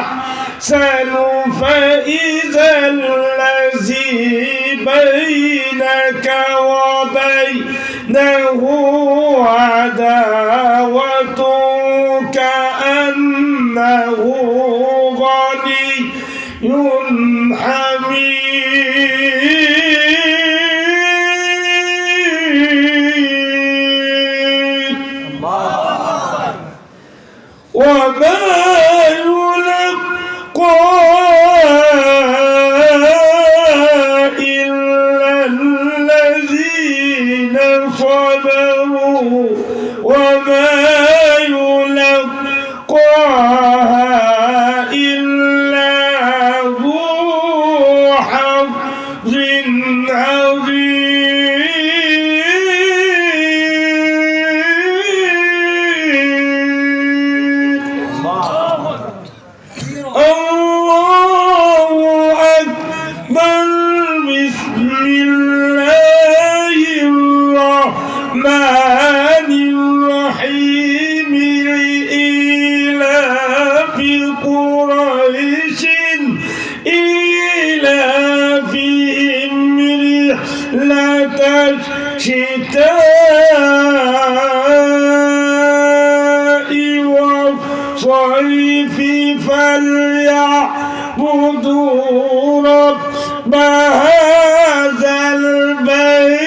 أحسن فإذا الذي بينك وبينه عداوة. الشتاء والصيف فليعبدوا رب هذا البيت.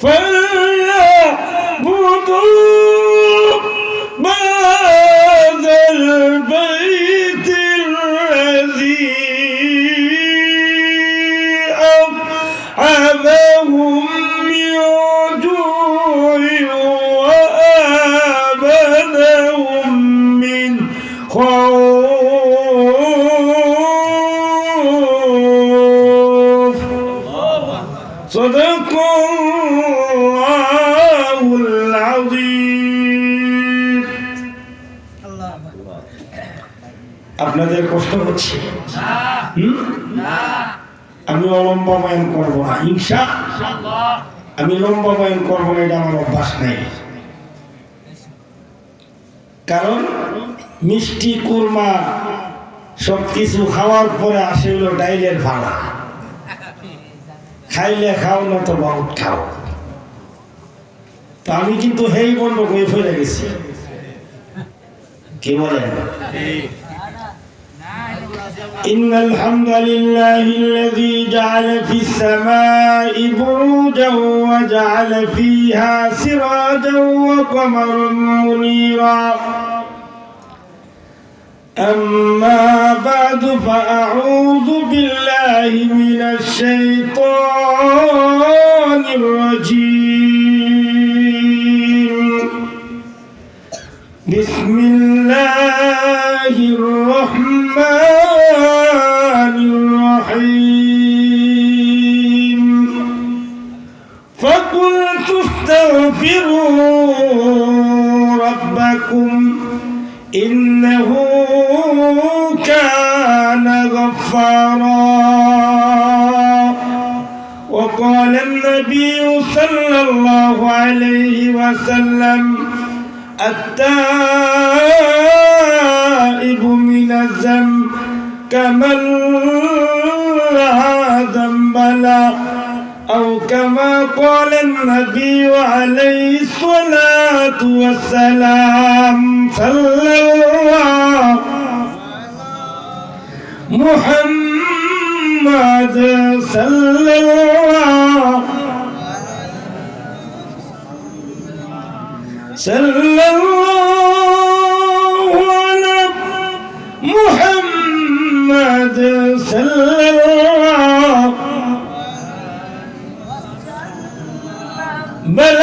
فليعبدوا خوف صدق الله العظيم الله أكبر আপনাদের কষ্ট হচ্ছে হুম? আমি অলম্বা বয়ান করব না হিংসা আমি লম্বা বয়ান করব না এটা আমার অভ্যাস নেই কারণ মিষ্টি কুরমা সবকিছু খাওয়ার পরে আসে হলো ডাইলের ভাড়া। খাইলে খাও না তো বহুত খাও। তো আমি কিন্তু হেই বন্ধ করে ফেলে গেছি। কি বলেন? إن الحمد لله الذي جعل في السماء بروجا وجعل فيها سراجا وقمرا منيرا أما بعد فأعوذ بالله من الشيطان الرجيم. بسم الله الرحمن الرحيم. فقلت استغفروا ربكم. إنه كان غفارا. وقال النبي صلى الله عليه وسلم التائب من الذنب كمن أو كما قال النبي عليه الصلاة والسلام صلى الله محمد صلى الله صلى الله على محمد صلى الله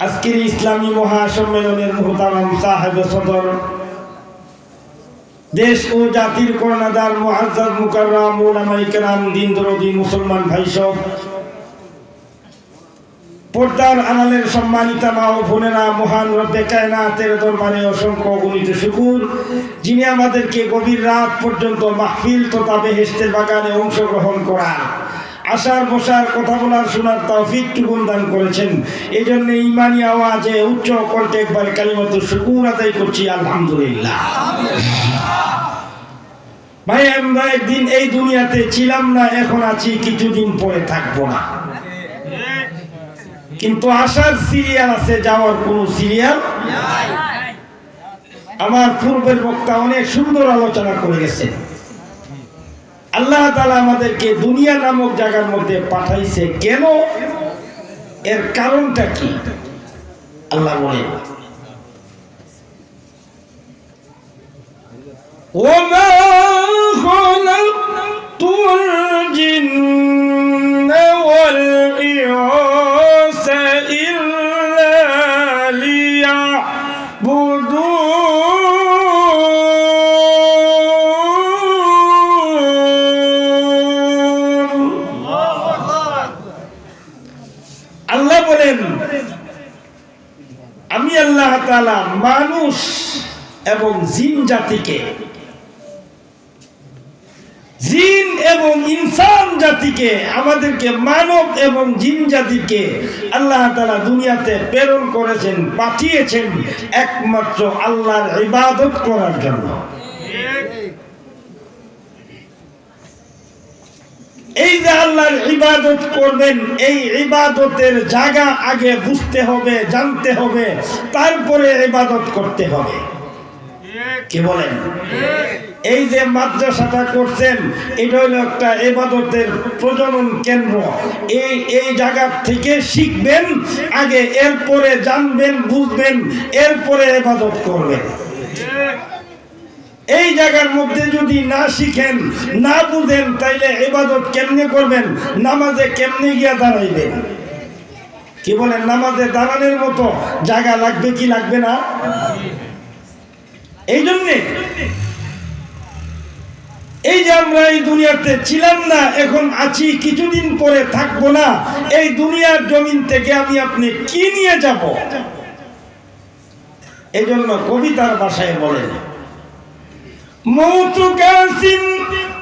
আজকের ইসলামী মহাসম্মেলনের মোহতারাম সাহেব সদর। দেশ ও জাতির কর্ণাদার মহাজ মুকার মুসলমান ভাইসব পর্দার আড়ালের সম্মানিতা মা ও বোনেরা, মহান রব্বে কায়নাতের দরবারে অসংখ্য অগণিত শুকুর। যিনি আমাদেরকে গভীর রাত পর্যন্ত মাহফিল তথা বেহেস্তের বাগানে অংশগ্রহণ করার আসার বসার কথা বলার শোনার তৌফিক টুকুন দান করেছেন। এই জন্য ইমানি আওয়াজে উচ্চ কণ্ঠে একবার কালিমত শুকুর আদায় করছি, আলহামদুলিল্লাহ। ভাই, আমরা একদিন এই দুনিয়াতে ছিলাম না, এখন আছি, কিছুদিন পরে থাকব না। কিন্তু আসার সিরিয়াল আছে যাওয়ার কোন সিরিয়াল আমার পূর্বের বক্তা অনেক সুন্দর আলোচনা করে গেছে আল্লাহ তালা আমাদেরকে দুনিয়া নামক জায়গার মধ্যে পাঠাইছে কেন এর কারণটা কি আল্লাহ বলে وما خلقت তাআলা মানুষ এবং জিন জাতিকে। জিন এবং ইনসান জাতিকে, আমাদেরকে মানব এবং জিন জাতিকে আল্লাহ তালা দুনিয়াতে প্রেরণ করেছেন, পাঠিয়েছেন একমাত্র আল্লাহর ইবাদত করার জন্য। এই যে আল্লাহর ইবাদত করবেন, এই ইবাদতের জায়গা আগে বুঝতে হবে, জানতে হবে, তারপরে ইবাদত করতে হবে। কি বলেন? এই যে মাদ্রাসাটা করছেন, এটা হলো একটা এবাদতের প্রজনন কেন্দ্র। এই এই জায়গা থেকে শিখবেন, আগে এরপরে জানবেন, বুঝবেন, এরপরে এবাদত করবেন। এই জায়গার মধ্যে যদি না শিখেন, না বুঝেন, তাইলে এবাদত কেমনে করবেন? নামাজে কেমনে গিয়া দাঁড়াইবেন? কি বলেন, নামাজে দাঁড়ানোর মতো জায়গা লাগবে কি লাগবে না? এই জন্যে এই যে আমরা এই দুনিয়াতে ছিলাম না, এখন আছি, কিছুদিন পরে থাকব না, এই দুনিয়ার জমিন থেকে আমি আপনি কি নিয়ে যাব? এই জন্য কবিতার ভাষায় বলেন। মৌতু কাসিম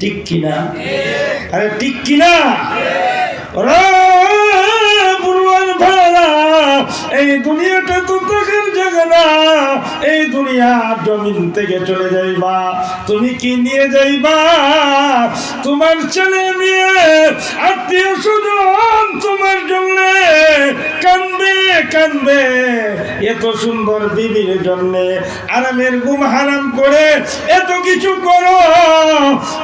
ঠিক কিনা? আরে এই দুনিয়াটা তো তোকের জায়গা না, এই দুনিয়া জমিন থেকে চলে যাইবা। তুমি কি নিয়ে যাইবা? তোমার ছেলে মেয়ে, আত্মীয় স্বজন কানবে এত সুন্দর বিবির জন্য আরামের ঘুম হারাম করে এত কিছু করো।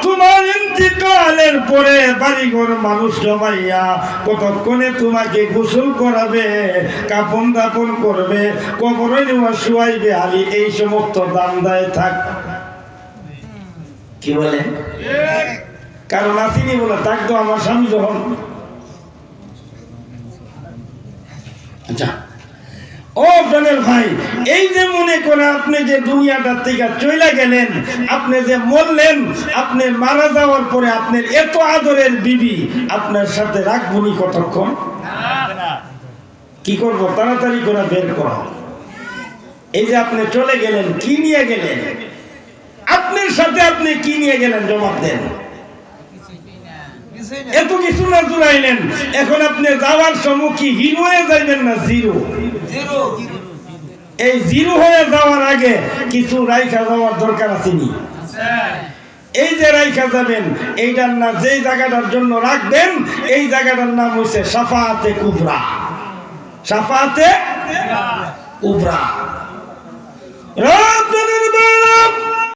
তোমার ইন্তিকালের পরে বাড়িঘর মানুষ জমাইয়া কতক্ষণে তোমাকে গোসল করাবে কাপন দাপন করবে কবরে নেওয়া শুয়াইবে আলি এই সমস্ত দাম দায় থাক। কি বলেন কারণ আসিনি বলে তাক তো আমার স্বামী যখন আচ্ছা। ও প্রাণের ভাই, এই যে মনে করে আপনি যে দুনিয়াটার থেকে চলে গেলেন, আপনি যে মরলেন, আপনি মারা যাওয়ার পরে আপনার এত আদরের বিবি, আপনার সাথে রাখবনি কতক্ষণ? কি করব? তাড়াতাড়ি করে বের করা। এই যে আপনি চলে গেলেন, কি নিয়ে গেলেন? আপনার সাথে আপনি কি নিয়ে গেলেন, জবাব দেন। এত কিছু না জুড়াইলেন। এখন আপনি যাওয়ার সময় কি হিরো হয়ে যাইবেন না জিরো? জিরো। এই জিরো হয়ে যাওয়ার আগে কিছু রাইখা যাওয়ার দরকার আছে নি? এই যে রাইখা যাবেন এইটার না যেই জায়গাটার জন্য রাখবেন এই জায়গাটার নাম হচ্ছে সাফাতে কুবরা। সাফাতে কুবরা। ও